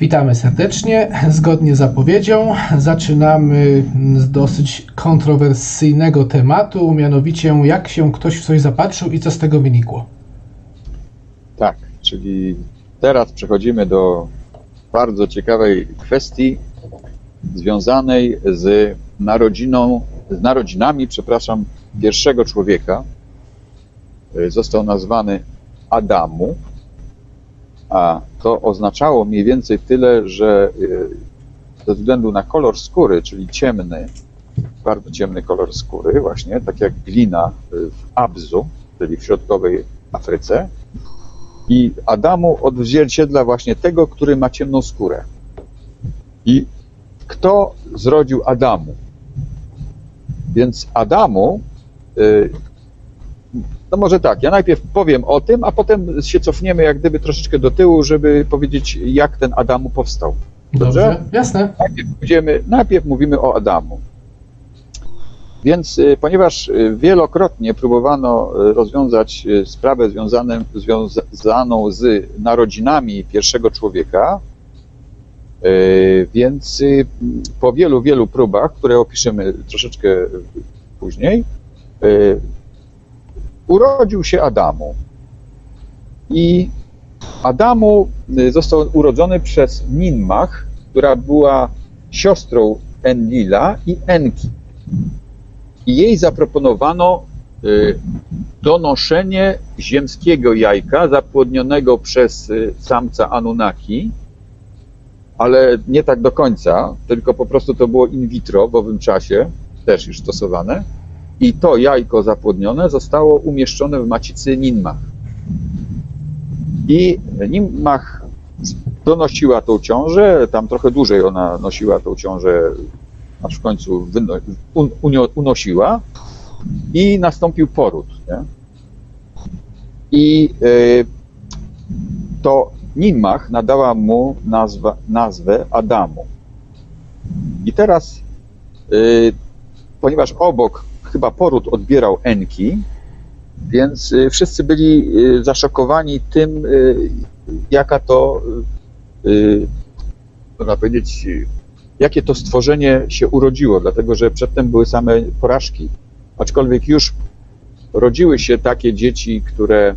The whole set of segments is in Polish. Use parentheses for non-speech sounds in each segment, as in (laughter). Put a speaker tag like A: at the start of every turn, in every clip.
A: Witamy serdecznie. Zgodnie z zapowiedzią zaczynamy z dosyć kontrowersyjnego tematu, mianowicie jak się ktoś w coś zapatrzył i co z tego wynikło.
B: Tak, czyli teraz przechodzimy do bardzo ciekawej kwestii związanej z narodziną, z narodzinami, przepraszam, pierwszego człowieka. Y, Został nazwany Adamu, a to oznaczało mniej więcej tyle, że y, ze względu na kolor skóry, czyli ciemny, bardzo ciemny kolor skóry, właśnie, tak jak glina y, w Abzu, czyli w środkowej Afryce, i Adamu odzwierciedla właśnie tego, który ma ciemną skórę. I kto zrodził Adamu? Więc Adamu, y, no może tak, ja najpierw powiem o tym, a potem się cofniemy jak gdyby troszeczkę do tyłu, żeby powiedzieć, jak ten Adamu powstał. Dobrze?
A: Jasne.
B: Najpierw, będziemy, najpierw mówimy o Adamu. Więc y, ponieważ y, wielokrotnie próbowano rozwiązać sprawę związaną, związaną z narodzinami pierwszego człowieka, więc y, po wielu, wielu próbach, które opiszemy troszeczkę później, y, urodził się Adamu. I Adamu y, został urodzony przez Ninmach, która była siostrą Enlila i Enki. I jej zaproponowano y, donoszenie ziemskiego jajka zapłodnionego przez y, samca Anunnaki, ale nie tak do końca, tylko po prostu to było in vitro w owym czasie, też już stosowane. I to jajko zapłodnione zostało umieszczone w macicy Ninmach. I Ninmach donosiła tą ciążę, tam trochę dłużej ona nosiła tą ciążę, aż w końcu unosiła i nastąpił poród. Nie? I y, to Ninmach nadała mu nazwa, nazwę Adamu. I teraz, y, ponieważ obok chyba poród odbierał Enki, więc y, wszyscy byli y, zaszokowani tym, y, jaka to, można powiedzieć, jakie to stworzenie się urodziło, dlatego że przedtem były same porażki. Aczkolwiek już rodziły się takie dzieci, które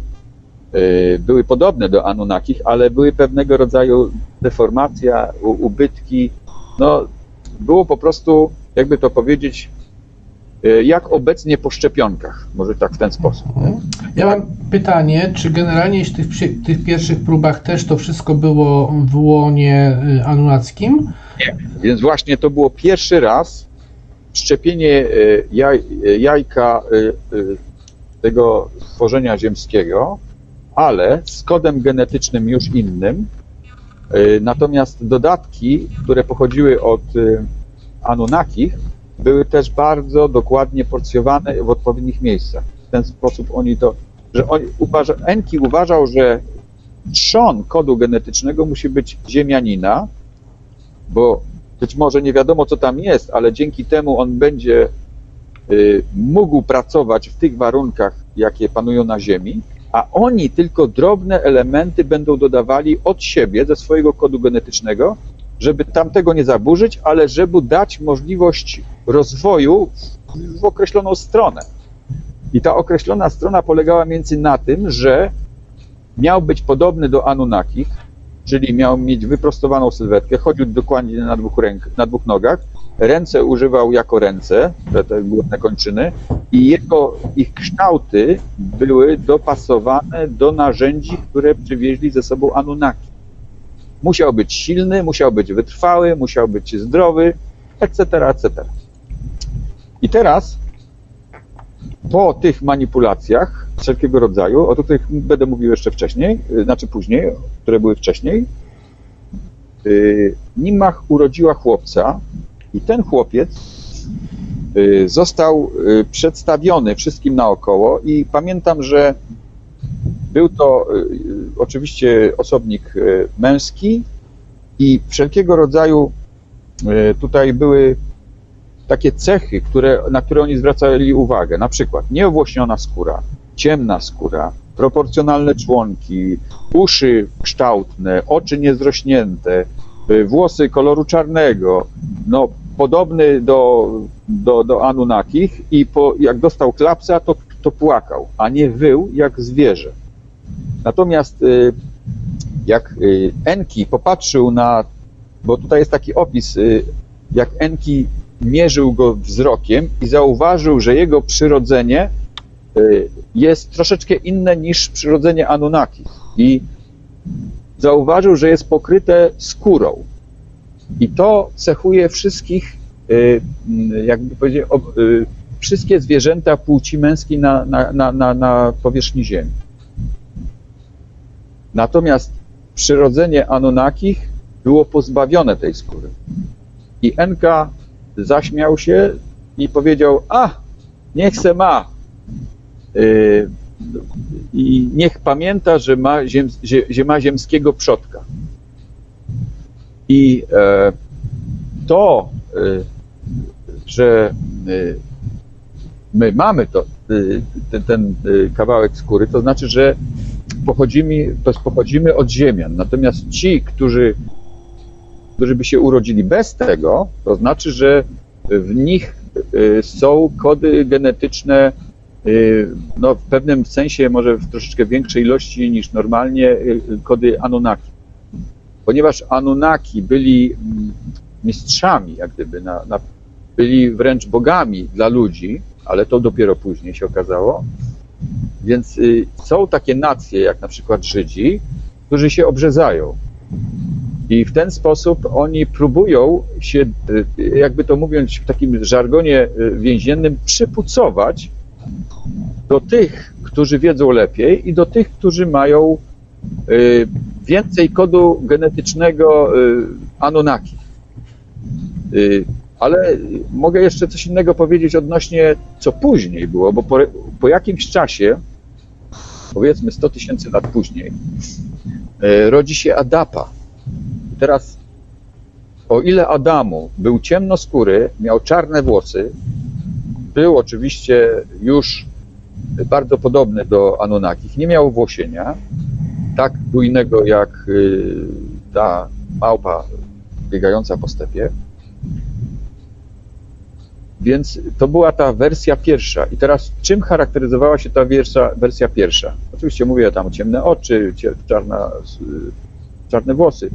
B: były podobne do Anunnakich, ale były pewnego rodzaju deformacja, ubytki. No, było po prostu, jakby to powiedzieć, y, jak obecnie po szczepionkach, może tak w ten sposób. nie?
A: Ja mam pytanie, czy generalnie w tych, tych pierwszych próbach też to wszystko było w łonie y, anunnackim?
B: Więc właśnie to było pierwszy raz szczepienie jaj, jajka tego stworzenia ziemskiego, ale z kodem genetycznym już innym. E, Natomiast dodatki, które pochodziły od e, Anunnakich, były też bardzo dokładnie porcjowane w odpowiednich miejscach. W ten sposób oni to, że oni uważa, Enki uważał, że trzon kodu genetycznego musi być ziemianina, bo być może nie wiadomo, co tam jest, ale dzięki temu on będzie y, mógł pracować w tych warunkach, jakie panują na Ziemi, a oni tylko drobne elementy będą dodawali od siebie, ze swojego kodu genetycznego, żeby tamtego nie zaburzyć, ale żeby dać możliwość rozwoju w, określoną stronę. I ta określona strona polegała między na tym, że miał być podobny do Anunnakich, czyli miał mieć wyprostowaną sylwetkę, chodził dokładnie na dwóch, ręk, na dwóch nogach, ręce używał jako ręce, te, te główne kończyny i jego, ich kształty były dopasowane do narzędzi, które przywieźli ze sobą Anunnaki. Musiał być silny, musiał być wytrwały, musiał być zdrowy, etc., etc. I teraz po tych manipulacjach wszelkiego rodzaju, o których będę mówił jeszcze wcześniej, y, znaczy później, które były wcześniej, y, Nimach urodziła chłopca i ten chłopiec y, został y, przedstawiony wszystkim naokoło i pamiętam, że był to y, oczywiście osobnik męski i wszelkiego rodzaju tutaj były takie cechy, które, na które oni zwracali uwagę. Na przykład nieowłośniona skóra, ciemna skóra, proporcjonalne członki, uszy kształtne, oczy niezrośnięte, włosy koloru czarnego, no, podobny do, do, do Anunnakich i po, jak dostał klapsa, to, to płakał, a nie wył jak zwierzę. Natomiast y, jak y, Enki popatrzył na, bo tutaj jest taki opis, y, jak Enki mierzył go wzrokiem i zauważył, że jego przyrodzenie jest troszeczkę inne niż przyrodzenie Anunnaki. I zauważył, że jest pokryte skórą. I to cechuje wszystkich, y, mm, jakby powiedzieć, y, wszystkie zwierzęta płci męskiej na, na, na, na, powierzchni Ziemi. Natomiast przyrodzenie Anunnakich było pozbawione tej skóry. I Enka zaśmiał się i powiedział, a, niech se ma. I niech pamięta, że ma, ziem, zie- że ma ziemskiego przodka. I e, to, e, że e, my mamy to, ten, ten kawałek skóry, to znaczy, że pochodzimy, pochodzimy od ziemian. Natomiast ci, którzy, którzy by się urodzili bez tego, to znaczy, że w nich są kody genetyczne, no, w pewnym sensie, może w troszeczkę większej ilości niż normalnie, kody Anunnaki. Ponieważ Anunnaki byli mm, mistrzami, jak gdyby, na, na, byli wręcz bogami dla ludzi, ale to dopiero później się okazało. Więc y, są takie nacje, jak na przykład Żydzi, którzy się obrzezają. I w ten sposób oni próbują się, y, jakby to mówiąc w takim żargonie y, więziennym, przypucować do tych, którzy wiedzą lepiej i do tych, którzy mają y, więcej kodu genetycznego y, Anunnaki. Y, Ale mogę jeszcze coś innego powiedzieć odnośnie, co później było, bo po, po jakimś czasie, powiedzmy 100 tysięcy lat później, y, rodzi się Adapa. Teraz, o ile Adamu był ciemnoskóry, miał czarne włosy, był oczywiście już bardzo podobny do Anunnakich, nie miał włosienia, tak bujnego jak y, ta małpa biegająca po stepie. Więc to była ta wersja pierwsza. I teraz czym charakteryzowała się ta wersja, wersja pierwsza? Oczywiście mówię tam ciemne oczy, czarna, y, czarne włosy.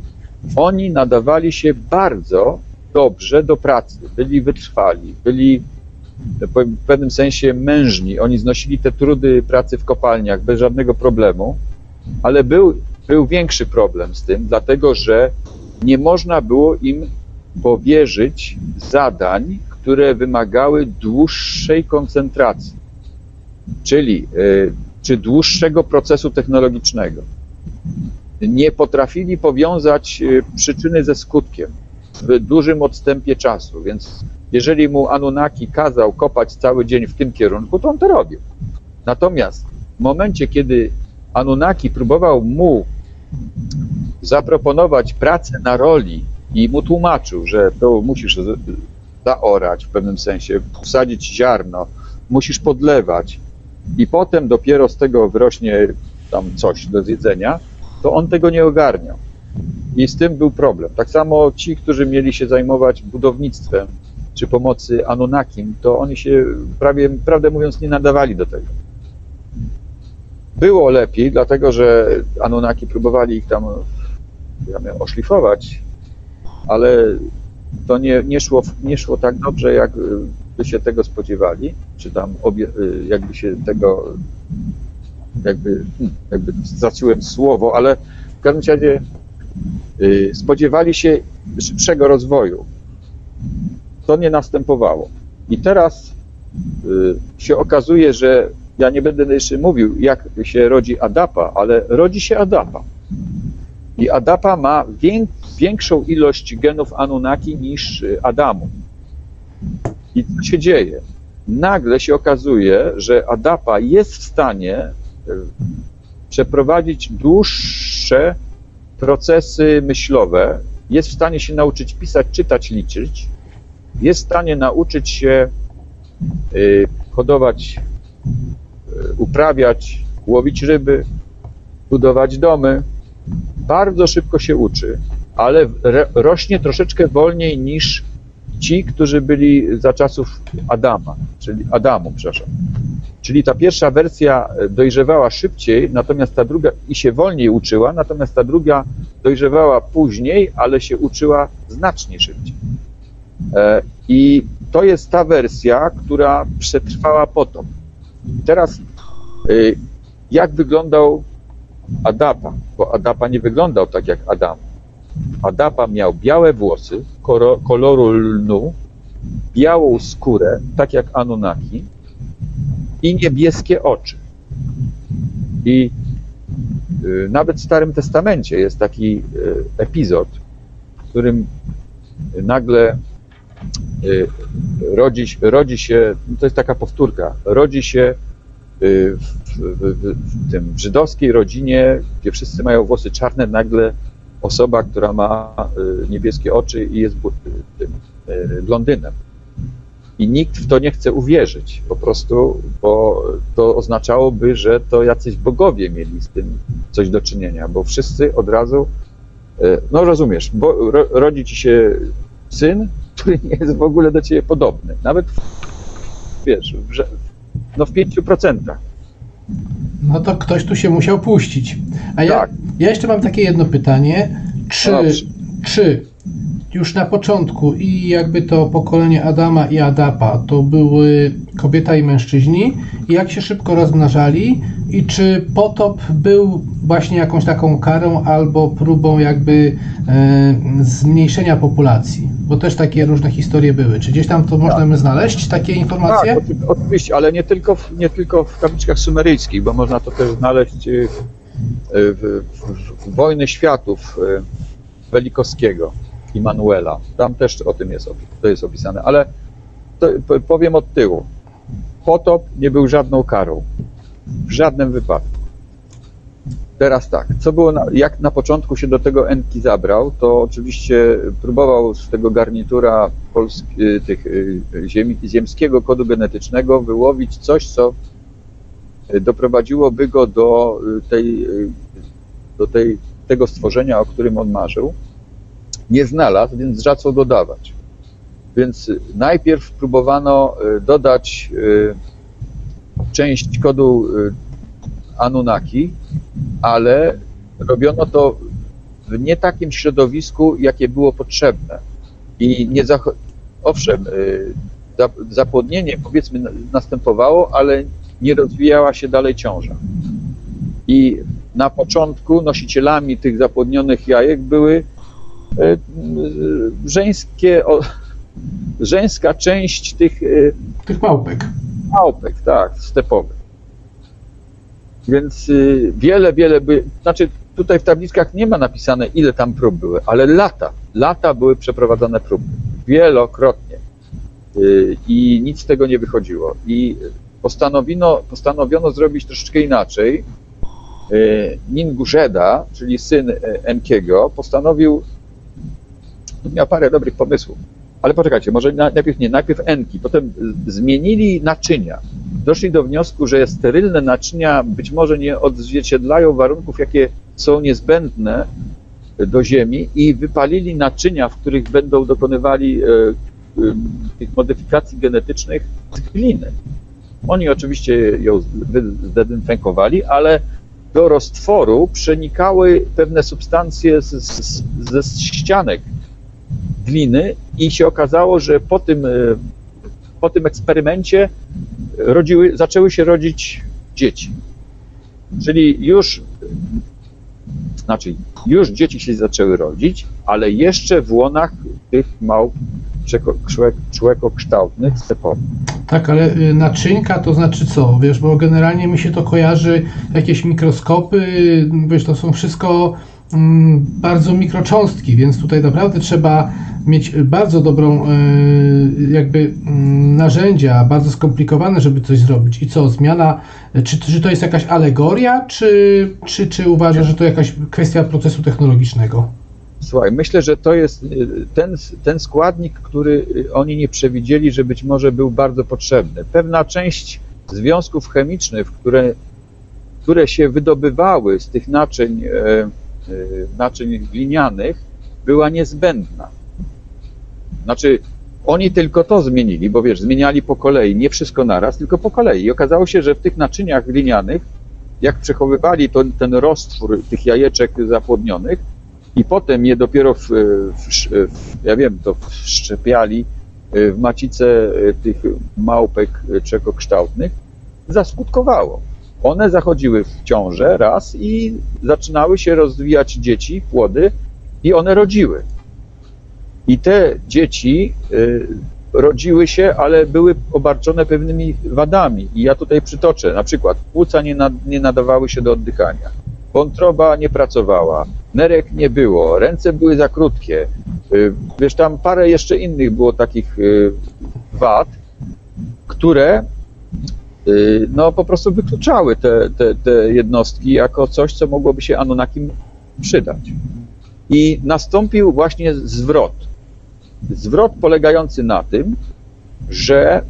B: Oni nadawali się bardzo dobrze do pracy. Byli wytrwali, byli w pewnym sensie mężni. Oni znosili te trudy pracy w kopalniach bez żadnego problemu. Ale był, był większy problem z tym, dlatego że nie można było im powierzyć zadań, które wymagały dłuższej koncentracji, czyli y, czy dłuższego procesu technologicznego. Nie potrafili powiązać y, przyczyny ze skutkiem w dużym odstępie czasu, więc jeżeli mu Anunnaki kazał kopać cały dzień w tym kierunku, to on to robił. Natomiast w momencie, kiedy Anunnaki próbował mu zaproponować pracę na roli i mu tłumaczył, że to musisz zaorać w pewnym sensie, wsadzić ziarno, musisz podlewać i potem dopiero z tego wyrośnie tam coś do zjedzenia, to on tego nie ogarniał. I z tym był problem. Tak samo ci, którzy mieli się zajmować budownictwem czy pomocy Anunnakim, to oni się prawie, prawdę mówiąc, nie nadawali do tego było lepiej, dlatego że Anunnaki próbowali ich tam oszlifować, ale to nie, nie, szło, nie szło tak dobrze, jak by się tego spodziewali, czy tam obie, jakby się tego, jakby, hmm, jakby straciłem słowo, ale w każdym razie y, spodziewali się szybszego rozwoju. To nie następowało. I teraz y, się okazuje, że ja nie będę jeszcze mówił, jak się rodzi Adapa, ale rodzi się Adapa. I Adapa ma wię- większą ilość genów Anunnaki niż y, Adamu. I co się dzieje? Nagle się okazuje, że Adapa jest w stanie y, przeprowadzić dłuższe procesy myślowe, jest w stanie się nauczyć pisać, czytać, liczyć jest w stanie nauczyć się y, hodować, uprawiać, łowić ryby, budować domy, bardzo szybko się uczy, ale rośnie troszeczkę wolniej niż ci, którzy byli za czasów Adama, czyli Adamu, przepraszam. Czyli ta pierwsza wersja e, dojrzewała szybciej, natomiast ta druga i się wolniej uczyła, natomiast ta druga dojrzewała później, ale się uczyła znacznie szybciej. E, I to jest ta wersja, która przetrwała potop. Teraz e, jak wyglądał Adapa? Bo Adapa nie wyglądał tak jak Adam. Adapa miał białe włosy koloru lnu, białą skórę, tak jak Anunnaki, i niebieskie oczy. I y, nawet w Starym Testamencie jest taki y, epizod, w którym nagle y, rodzi, rodzi się, to jest taka powtórka, rodzi się y, w, w, w, tym żydowskiej rodzinie, gdzie wszyscy mają włosy czarne, nagle osoba, która ma y, niebieskie oczy i jest y, tym, y, blondynem. I nikt w to nie chce uwierzyć, po prostu, bo to oznaczałoby, że to jacyś bogowie mieli z tym coś do czynienia, bo wszyscy od razu, y, no rozumiesz, bo ro, rodzi ci się syn, który nie jest w ogóle do ciebie podobny. Nawet, wiesz, w, no w 5%.
A: No to ktoś tu się musiał puścić. A ja,
B: Tak.
A: ja jeszcze mam takie jedno pytanie. Czy,
B: Dobrze.
A: czy już na początku i jakby to pokolenie Adama i Adapa to były kobieta i mężczyźni i jak się szybko rozmnażali i czy potop był właśnie jakąś taką karą albo próbą jakby e, zmniejszenia populacji? Bo też takie różne historie były. Czy gdzieś tam to możemy znaleźć, takie informacje?
B: Tak, oczy- oczywiście, ale nie tylko, w, nie tylko w tabliczkach sumeryjskich, bo można to też znaleźć y, w, w, w Wojny Światów Welikowskiego, Immanuela. Tam też o tym jest, to jest opisane, ale to, po- powiem od tyłu. Potop nie był żadną karą. W żadnym wypadku. Teraz tak, co było, na, jak na początku się do tego Enki zabrał, to oczywiście próbował z tego garnitura polski, y, tych y, ziemi, ziemskiego kodu genetycznego wyłowić coś, co y, doprowadziłoby go do tej, do tej, tego stworzenia, o którym on marzył. Nie znalazł, więc zaczął dodawać. Więc y, najpierw próbowano y, dodać y, część kodu Anunnaki, ale robiono to w nie takim środowisku, jakie było potrzebne. I nie zacho- owszem, za- zapłodnienie powiedzmy na- następowało, ale nie rozwijała się dalej ciąża. I na początku nosicielami tych zapłodnionych jajek były żeńskie, o, żeńska część tych y,
A: Tych małpek.
B: małpek, tak, stepowych. Więc y, wiele, wiele by, znaczy tutaj w tabliczkach nie ma napisane ile tam prób były, ale lata, lata były przeprowadzane próby, wielokrotnie Y, i nic z tego nie wychodziło. I postanowiono, postanowiono zrobić troszeczkę inaczej. Y, Ningurzeda, czyli syn y, Enkiego, postanowił, miał parę dobrych pomysłów, ale poczekajcie, może na, najpierw nie, najpierw Enki, potem zmienili naczynia. Doszli do wniosku, że sterylne naczynia być może nie odzwierciedlają warunków, jakie są niezbędne do Ziemi i wypalili naczynia, w których będą dokonywali e, e, tych modyfikacji genetycznych z gliny. Oni oczywiście ją zdezynfekowali, ale do roztworu przenikały pewne substancje z, z, ze ścianek gliny i się okazało, że po tym, e, po tym eksperymencie rodziły, zaczęły się rodzić dzieci. Czyli już, znaczy, już dzieci się zaczęły rodzić, ale jeszcze w łonach tych małp człeko- człek- człekokształtnych stepowych.
A: Tak, ale y, naczynka to znaczy co? Wiesz, bo generalnie mi się to kojarzy jakieś mikroskopy, wiesz, to są wszystko bardzo mikrocząstki, więc tutaj naprawdę trzeba mieć bardzo dobrą y, jakby mm, narzędzia, bardzo skomplikowane, żeby coś zrobić. I co, zmiana, czy, czy to jest jakaś alegoria, czy, czy, czy uważasz, że to jakaś kwestia procesu technologicznego?
B: Słuchaj, myślę, że to jest y, ten, ten składnik, który oni nie przewidzieli, że być może był bardzo potrzebny. Pewna część związków chemicznych, które, które się wydobywały z tych naczyń, e, e, naczyń glinianych, była niezbędna. Znaczy, oni tylko to zmienili, bo wiesz, zmieniali po kolei, nie wszystko naraz, tylko po kolei. I okazało się, że w tych naczyniach glinianych, jak przechowywali to, ten roztwór tych jajeczek zapłodnionych i potem je dopiero, w, w, w, ja wiem, to wszczepiali w macice tych małpek czekokształtnych, zaskutkowało. One zachodziły w ciążę raz i zaczynały się rozwijać dzieci, płody i one rodziły. I te dzieci y, rodziły się, ale były obarczone pewnymi wadami. I ja tutaj przytoczę, na przykład płuca nie, nad, nie nadawały się do oddychania, wątroba nie pracowała, nerek nie było, ręce były za krótkie. Y, wiesz, tam parę jeszcze innych było takich y, wad, które no, po prostu wykluczały te, te, te jednostki jako coś, co mogłoby się Anunnakim przydać. I nastąpił właśnie zwrot. Zwrot polegający na tym, że e,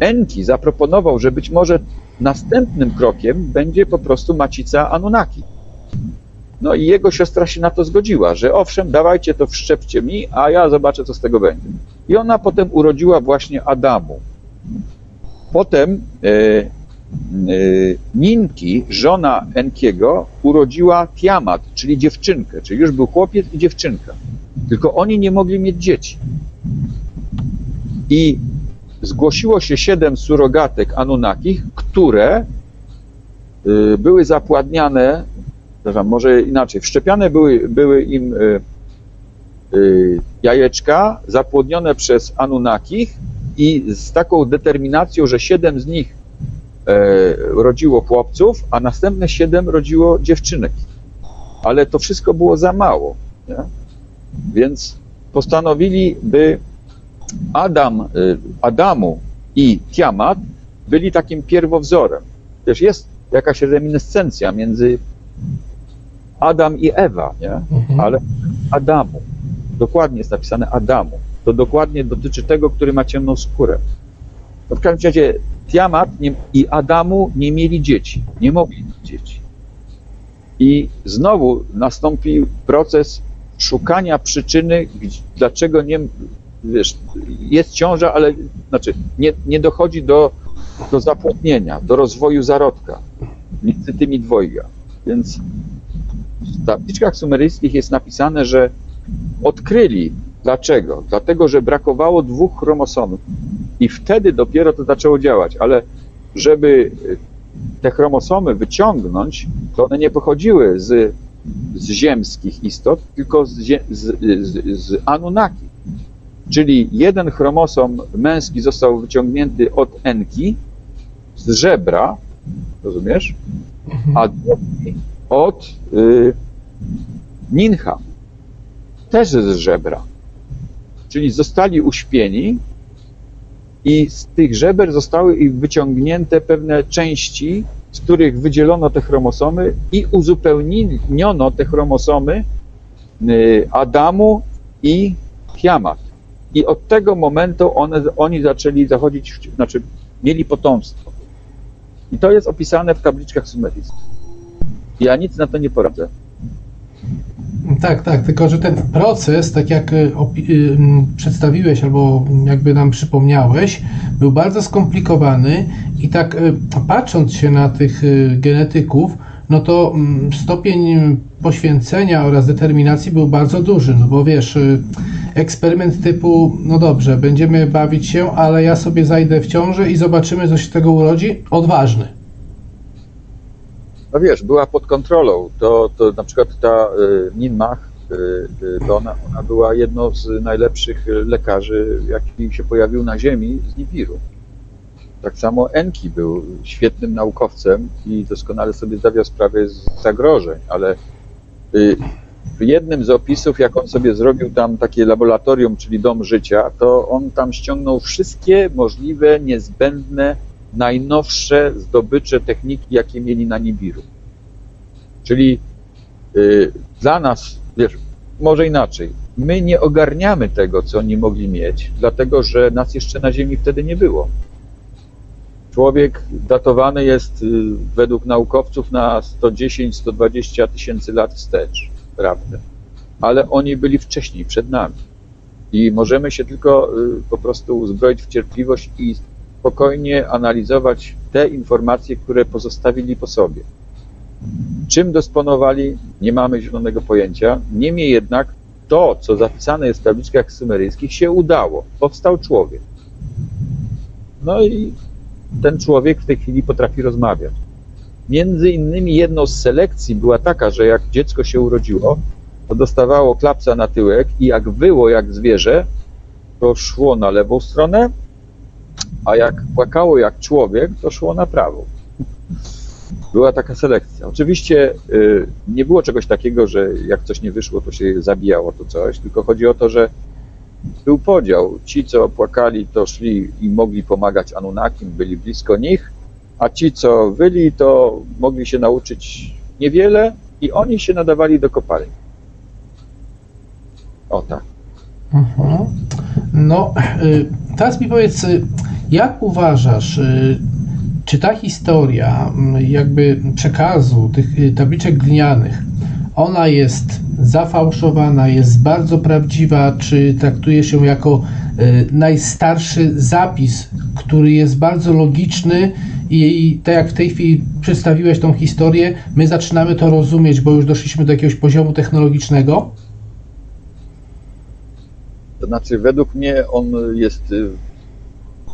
B: Enki zaproponował, że być może następnym krokiem będzie po prostu macica Anunnaki. No i jego siostra się na to zgodziła, że owszem, dawajcie to wszczepcie mi, a ja zobaczę, co z tego będzie. I ona potem urodziła właśnie Adamu. Potem e, e, Ninki, żona Enkiego, urodziła Tiamat, czyli dziewczynkę, czyli już był chłopiec i dziewczynka. Tylko oni nie mogli mieć dzieci. I zgłosiło się siedem surogatek Anunnakich, które y, były zapładniane, przepraszam, może inaczej, wszczepiane były, były im y, y, jajeczka zapłodnione przez Anunnakich i z taką determinacją, że siedem z nich e, rodziło chłopców, a następne siedem rodziło dziewczynek. Ale to wszystko było za mało. Nie? Więc postanowili, by Adam, y, Adamu i Tiamat byli takim pierwowzorem. Też jest jakaś reminiscencja między Adam i Ewa, nie?
A: Mhm.
B: ale Adamu. Dokładnie jest napisane Adamu. To dokładnie dotyczy tego, który ma ciemną skórę. No w każdym razie Tiamat nie, i Adamu nie mieli dzieci, nie mogli mieć dzieci. I znowu nastąpił proces szukania przyczyny, dlaczego nie, wiesz, jest ciąża, ale znaczy nie, nie dochodzi do, do zapłodnienia, do rozwoju zarodka między tymi dwojga. Więc w tabliczkach sumeryjskich jest napisane, że odkryli dlaczego. Dlatego, że brakowało dwóch chromosomów. I wtedy dopiero to zaczęło działać, ale żeby y, te chromosomy wyciągnąć, to one nie pochodziły z, z ziemskich istot, tylko z, z, z, z Anunnaki. Czyli jeden chromosom męski został wyciągnięty od Enki z żebra, rozumiesz? A drugi od y, Nincha, też z żebra. Czyli zostali uśpieni i z tych żeber zostały ich wyciągnięte pewne części, z których wydzielono te chromosomy i uzupełniono te chromosomy y, Adamu i Tiamat. I od tego momentu one, oni zaczęli zachodzić, znaczy mieli potomstwo. I to jest opisane w tabliczkach sumeryjskich. Ja nic na to nie poradzę.
A: Tak, tak, tylko że ten proces, tak jak y, y, przedstawiłeś albo jakby nam przypomniałeś, był bardzo skomplikowany i tak y, patrząc się na tych genetyków, no to stopień poświęcenia oraz determinacji był bardzo duży, no bo wiesz, eksperyment typu, no dobrze, będziemy bawić się, ale ja sobie zajdę w ciąży i zobaczymy, co się z tego urodzi, odważny.
B: No wiesz, była pod kontrolą. To, to na przykład ta y, Ninmach, y, y, to ona, ona była jedną z najlepszych y, lekarzy, jaki się pojawił na Ziemi z Nibiru. Tak samo Enki był świetnym naukowcem i doskonale sobie zdawał sprawę z zagrożeń, ale y, w jednym z opisów, jak on sobie zrobił tam takie laboratorium, czyli dom życia, to on tam ściągnął wszystkie możliwe, niezbędne najnowsze zdobycze techniki, jakie mieli na Nibiru. Czyli y, dla nas, wiesz, może inaczej, my nie ogarniamy tego, co oni mogli mieć, dlatego że nas jeszcze na Ziemi wtedy nie było. Człowiek datowany jest y, według naukowców na 110-120 tysięcy lat wstecz, prawda? Ale oni byli wcześniej, przed nami. I możemy się tylko y, po prostu uzbroić w cierpliwość i spokojnie analizować te informacje, które pozostawili po sobie. Czym dysponowali, nie mamy zielonego pojęcia. Niemniej jednak to, co zapisane jest w tabliczkach sumeryjskich, się udało. Powstał człowiek. No i ten człowiek w tej chwili potrafi rozmawiać. Między innymi jedną z selekcji była taka, że jak dziecko się urodziło, to dostawało klapsa na tyłek i jak wyło jak zwierzę, to szło na lewą stronę, a jak płakało jak człowiek, to szło na prawą. Była taka selekcja. Oczywiście y, nie było czegoś takiego, że jak coś nie wyszło, to się zabijało to coś, tylko chodzi o to, że był podział. Ci, co płakali, to szli i mogli pomagać Anunnakim, byli blisko nich, a ci, co wyli, to mogli się nauczyć niewiele i oni się nadawali do kopalni. O tak.
A: Mhm. No, y, teraz mi powiedz, y, jak uważasz, y, czy ta historia mm, jakby przekazu tych y, tabliczek glinianych, ona jest zafałszowana, jest bardzo prawdziwa, czy traktuje się jako y, najstarszy zapis, który jest bardzo logiczny i tak jak w tej chwili przedstawiłeś tą historię, my zaczynamy to rozumieć, bo już doszliśmy do jakiegoś poziomu technologicznego?
B: To znaczy, według mnie on jest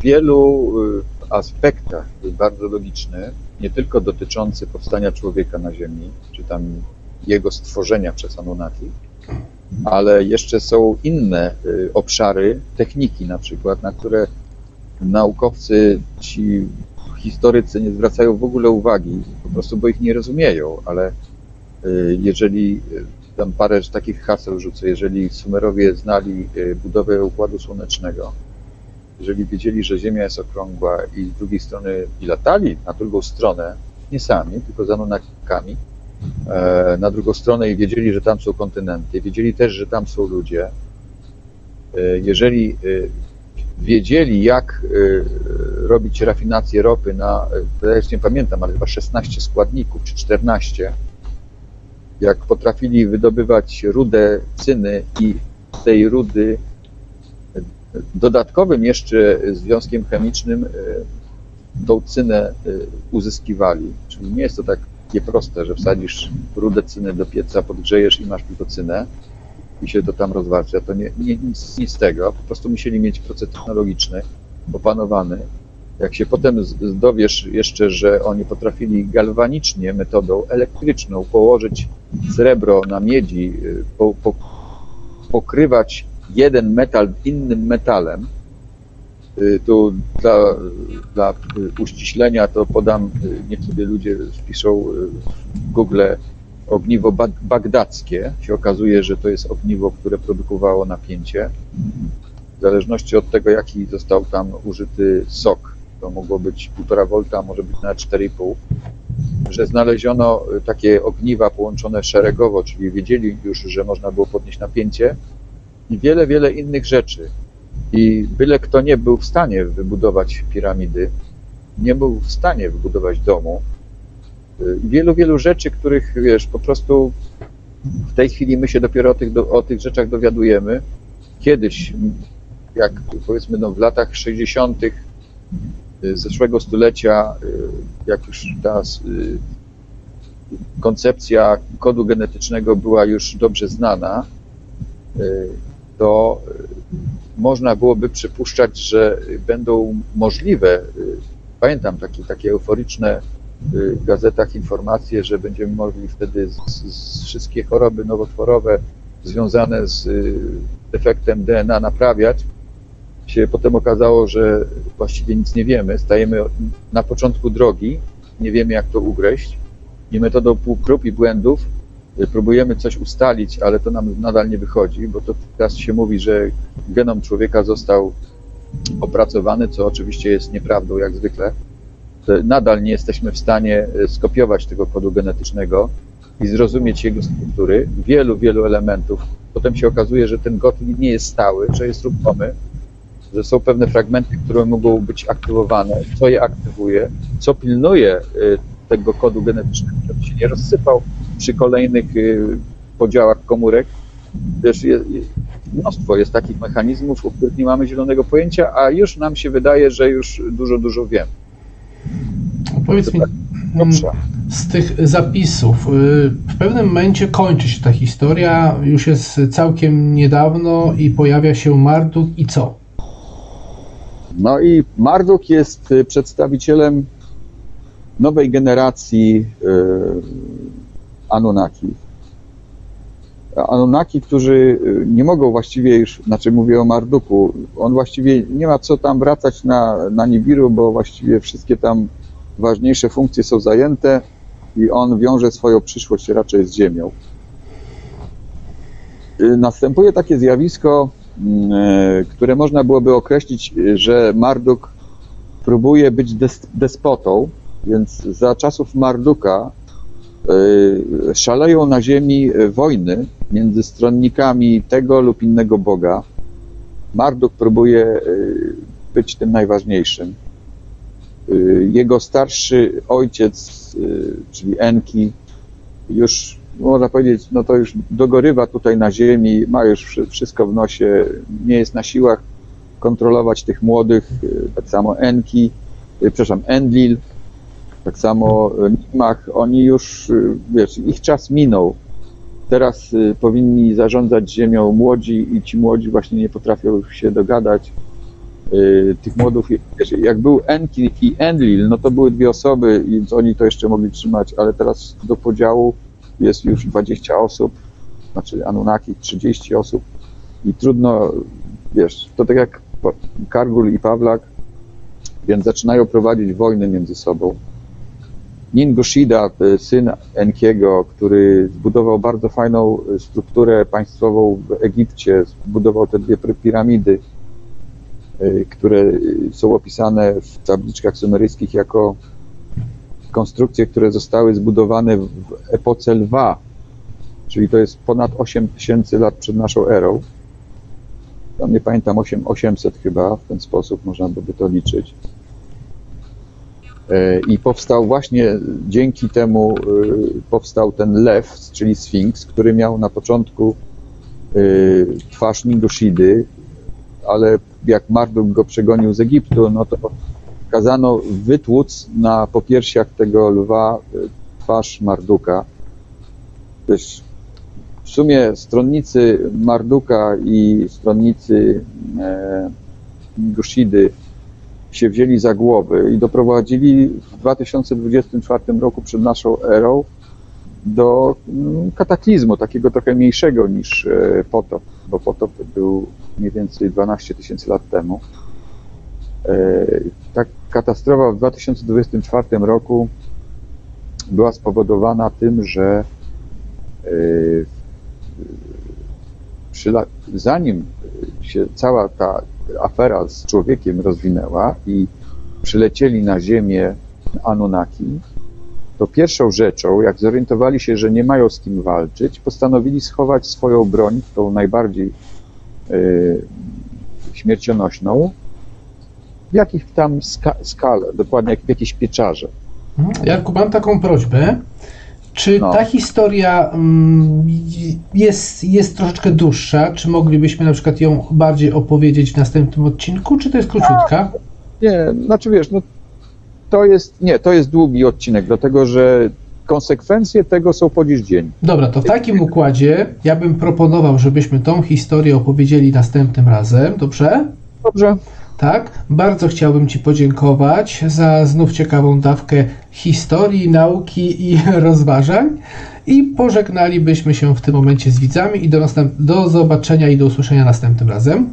B: wielu y, aspektach bardzo logiczny, nie tylko dotyczący powstania człowieka na Ziemi, czy tam jego stworzenia przez Anunnaki, ale jeszcze są inne y, obszary techniki na przykład, na które naukowcy, ci historycy nie zwracają w ogóle uwagi, po prostu bo ich nie rozumieją, ale y, jeżeli tam parę takich haseł rzucę, jeżeli Sumerowie znali budowę Układu Słonecznego, jeżeli wiedzieli, że Ziemia jest okrągła i z drugiej strony i latali na drugą stronę, nie sami, tylko za Anunnakami, e, na drugą stronę i wiedzieli, że tam są kontynenty, wiedzieli też, że tam są ludzie, e, jeżeli e, wiedzieli, jak robić rafinację ropy na, już nie pamiętam, ale chyba 16 składników, czy 14, jak potrafili wydobywać rudę cyny i z tej rudy dodatkowym jeszcze związkiem chemicznym e, tą cynę e, uzyskiwali. Czyli nie jest to takie proste, że wsadzisz rudę cyny do pieca, podgrzejesz i masz tylko cynę i się to tam rozwarcia. To nie, nie, nic, nic z tego. Po prostu musieli mieć proces technologiczny opanowany. Jak się potem dowiesz jeszcze, że oni potrafili galwanicznie, metodą elektryczną położyć srebro na miedzi, y, po, po, pokrywać jeden metal innym metalem, y, tu dla, dla y, uściślenia to podam, y, sobie ludzie wpiszą y, w Google ogniwo bag- bagdackie. Się okazuje, że to jest ogniwo, które produkowało napięcie. W zależności od tego, jaki został tam użyty sok, to mogło być 1,5 V, może być nawet 4,5 że znaleziono takie ogniwa połączone szeregowo, czyli wiedzieli już, że można było podnieść napięcie i wiele, wiele innych rzeczy. I byle kto nie był w stanie wybudować piramidy, nie był w stanie wybudować domu. I wielu, wielu rzeczy, których wiesz, po prostu w tej chwili my się dopiero o tych, o tych rzeczach dowiadujemy. Kiedyś, jak powiedzmy no, w latach 60. y, zeszłego stulecia, y, jak już ta y, koncepcja kodu genetycznego była już dobrze znana, to y, można byłoby przypuszczać, że będą możliwe, y, pamiętam takie, takie euforiczne y, w gazetach informacje, że będziemy mogli wtedy z, z wszystkie choroby nowotworowe związane z defektem DNA naprawiać. Się potem okazało, że właściwie nic nie wiemy, stajemy na początku drogi, nie wiemy jak to ugryźć. I metodą prób i błędów próbujemy coś ustalić, ale to nam nadal nie wychodzi, bo to teraz się mówi, że genom człowieka został opracowany, co oczywiście jest nieprawdą jak zwykle. Nadal nie jesteśmy w stanie y, skopiować tego kodu genetycznego i zrozumieć jego struktury, wielu, wielu elementów. Potem się okazuje, że ten Gotling nie jest stały, że jest ruchomy, że są pewne fragmenty, które mogą być aktywowane, co je aktywuje, co pilnuje y, tego kodu genetycznego, żeby się nie rozsypał przy kolejnych y, podziałach komórek. Wiesz, je, je, mnóstwo jest takich mechanizmów, o których nie mamy zielonego pojęcia, a już nam się wydaje, że już dużo, dużo wiem.
A: Powiedz mi, mm,
B: Dobrze.
A: z tych zapisów, y, w pewnym momencie kończy się ta historia, już jest całkiem niedawno i pojawia się Marduk i co?
B: No i Marduk jest y, przedstawicielem nowej generacji Anunnaki. Anunnaki, którzy y, nie mogą właściwie już, znaczy mówię o Marduku, on właściwie nie ma co tam wracać na, na Nibiru, bo właściwie wszystkie tam ważniejsze funkcje są zajęte i on wiąże swoją przyszłość raczej z Ziemią. Y, Następuje takie zjawisko, mm, e, które można byłoby określić, y, że Marduk próbuje być des, despotą, więc za czasów Marduka y, szaleją na ziemi y, wojny między stronnikami tego lub innego boga. Marduk próbuje y, być tym najważniejszym. Y, Jego starszy ojciec, y, czyli Enki, już można powiedzieć, no to już dogorywa tutaj na ziemi, ma już wszy- wszystko w nosie, nie jest na siłach kontrolować tych młodych, y, tak samo Enki, y, przepraszam, Enlil, tak samo y, Nimach, oni już, y, wiesz, ich czas minął. Teraz y, powinni zarządzać ziemią młodzi i ci młodzi właśnie nie potrafią się dogadać. Tych młodów, wiesz, jak był Enki i Enlil, no to były dwie osoby, więc oni to jeszcze mogli trzymać, ale teraz do podziału jest już 20 osób, znaczy Anunnaki 30 osób i trudno, wiesz, to tak jak Kargul i Pawlak, więc zaczynają prowadzić wojny między sobą. Ningushida, y, syn Enkiego, który zbudował bardzo fajną y, strukturę państwową w Egipcie, zbudował te dwie piramidy, y, które są opisane w tabliczkach sumeryjskich jako konstrukcje, które zostały zbudowane w epoce lwa, czyli to jest ponad 8 tysięcy lat przed naszą erą. Tam nie pamiętam, 8, 800 chyba, w ten sposób można by to liczyć. E, I powstał właśnie dzięki temu y, powstał ten lew, czyli Sfinks, który miał na początku y, twarz Ningoshidy, ale jak Marduk go przegonił z Egiptu, no to kazano wytłuc na popiersiach tego lwa twarz Marduka. Też w sumie stronnicy Marduka i stronnicy e, się wzięli za głowy i doprowadzili w 2024 roku przed naszą erą do mm, kataklizmu, takiego trochę mniejszego niż e, potop, bo potop był mniej więcej 12 tysięcy lat temu. E, Ta katastrofa w 2024 roku była spowodowana tym, że e, zanim się cała ta afera z człowiekiem rozwinęła i przylecieli na ziemię Anunnaki, to pierwszą rzeczą, jak zorientowali się, że nie mają z kim walczyć, postanowili schować swoją broń, tą najbardziej y, śmiercionośną, w jakichś tam ska- dokładnie jak w jakiejś pieczarze.
A: Mhm. Jarku, mam taką prośbę. Czy
B: No.
A: ta historia mm, jest, jest troszeczkę dłuższa? Czy moglibyśmy na przykład ją bardziej opowiedzieć w następnym odcinku, czy to jest króciutka?
B: Nie, znaczy wiesz, no to jest, nie, to jest długi odcinek, dlatego że konsekwencje tego są po dziś dzień.
A: Dobra, to w takim układzie ja bym proponował, żebyśmy tą historię opowiedzieli następnym razem, dobrze?
B: Dobrze.
A: Tak, bardzo chciałbym Ci podziękować za znów ciekawą dawkę historii, nauki i (laughs) rozważań. I pożegnalibyśmy się w tym momencie z widzami i do, do zobaczenia i do usłyszenia następnym razem.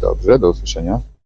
B: Dobrze, do usłyszenia.